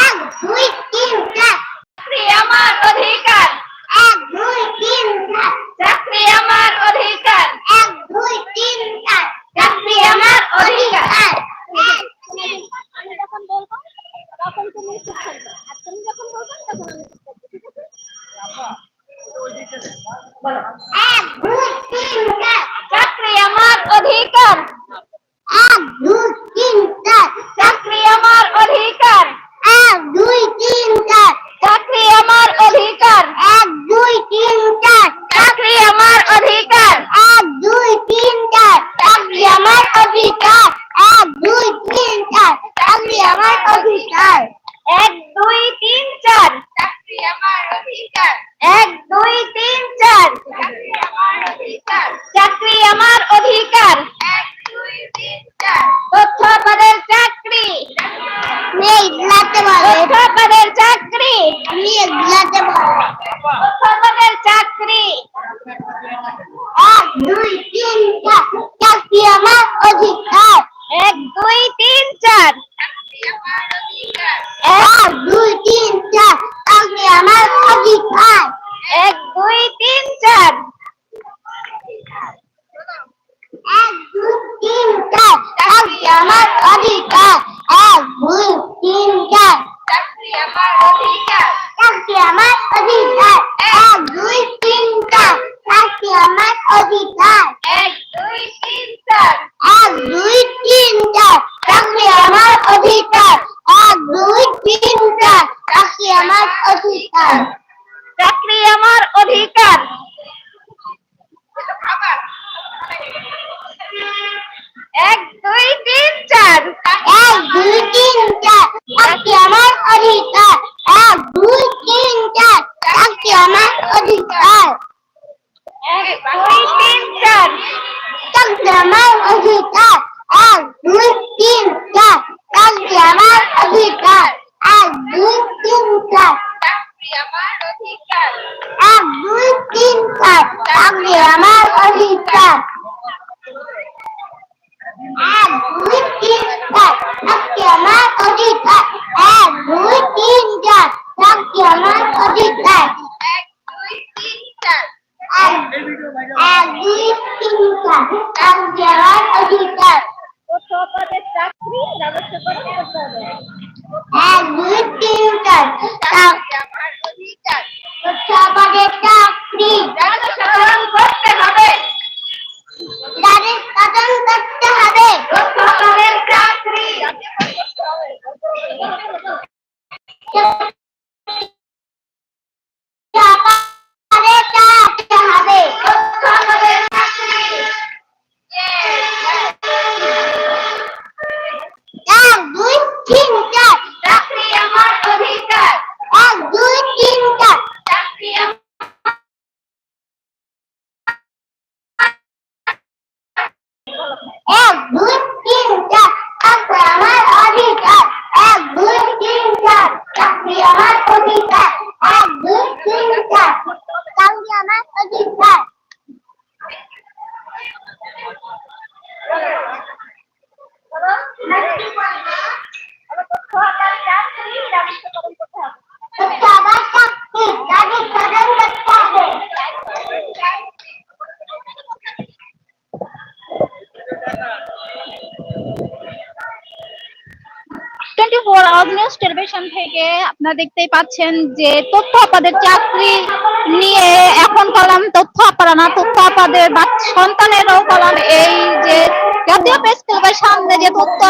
এক দুই তিন চার। চাকরি আমার অধিকার। এক দুই তিন চার। চাকরি আমার অধিকার। এক দুই তিন চার। চাকরি আমার অধিকার। আমি যখন বলব তখন তুমি চুপ থাকবে আর তুমি যখন বলবে তখন আমি চুপ থাকব ঠিক আছে এক দুই তিন চার চাকরি আমার অধিকার এক দুই তিন চার চাকরি আমার অধিকার এক দুই তিন চার চাকরি আমার অধিকার এক দুই তিন চার চাকরি আমার অধিকার এক দুই তিন চার চাকরি আমার অধিকার এক দুই তিন চার চাকরি আমার অধিকার এক দুই তিন চার চাকরি আমার অধিকার এক দুই তিন চার। চাকরি আমার অধিকার। চাকরি আমার অধিকার এক দুই তিন চার তথ্য পদের চাকরি। নেই লাতে বলে তথ্য পদের চাকরি। আমি লাতে বলে তথ্য পদের চাকরি। এক দুই তিন চার চাকরি আমার অধিকার এক দুই তিন চার চাকরি আমার অধিকার এক দুই তিন চার চাকরি আমার অধিকার এক দুই তিন চার এক দুই তিন চার চাকরি আমার অধিকার এক দুই তিন চার চাকরি আমার অধিকার চাকরি আমার অধিকার এক দুই তিন চার চাকরি আমার অধিকার এক দুই তিন চার এক দুই তিন চার চাকরি আমার অধিকার এক দুই তিন চার চাকরি আমার অধিকার চাকরি আমার অধিকার এক দুই তিন চার এক দুই তিন চার চাকরি আমার অধিকার এক দুই তিন চার চাকরি আমার অধিকার এক দুই তিন চার চাকরি আমার অধিকার এক দুই তিন চার চাকরি আমার অধিকার এক দুই তিনটা এক দেওয়ার অধিকার ও সপদের চাকরি ব্যবস্থা করতে হবে এক এক দুই তিন চার চাকরি আমার অধিকার এক দুই তিন চার চাকরি আমার অধিকার এক দুই তিন চার চাকরি আমার অধিকার সবার চাকরি তাদের কদম করতে হবে টোয়েন্টি পাচ্ছেন যে তথ্য চাকরি নিয়ে এখন কলাম তথ্য না, তথ্য সন্তানেরও কলাম এই যে জাতীয় সামনে তথ্য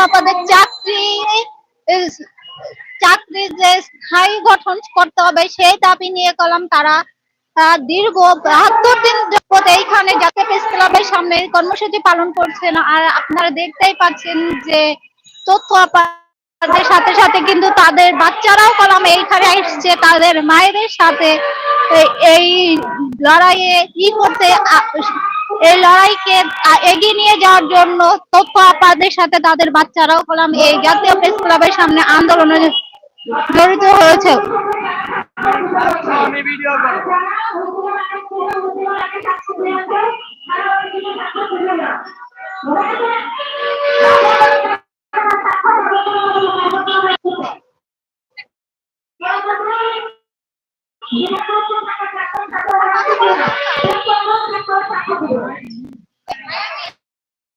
যে স্থায়ী গঠন করতে হবে, সেই দাবি নিয়ে কলাম তারা দীর্ঘ বাহাত্তর দিন এইখানে জাতীয় প্রেস ক্লাবের সামনে কর্মসূচি পালন করছেন। আর আপনারা দেখতেই পাচ্ছেন যে তথ্য আপাদের সাথে সাথে কিন্তু তাদের বাচ্চারাও কলাম এইখানে এসছে, তাদের মায়েদের সাথে। এই লড়াইয়ে কি করতে এই লড়াইকে এগিয়ে নিয়ে যাওয়ার জন্য তথ্য আপাদের সাথে তাদের বাচ্চারাও কলাম এই জাতীয় প্রেস ক্লাবের সামনে আন্দোলনে জড়িত হয়েছে। Thank you.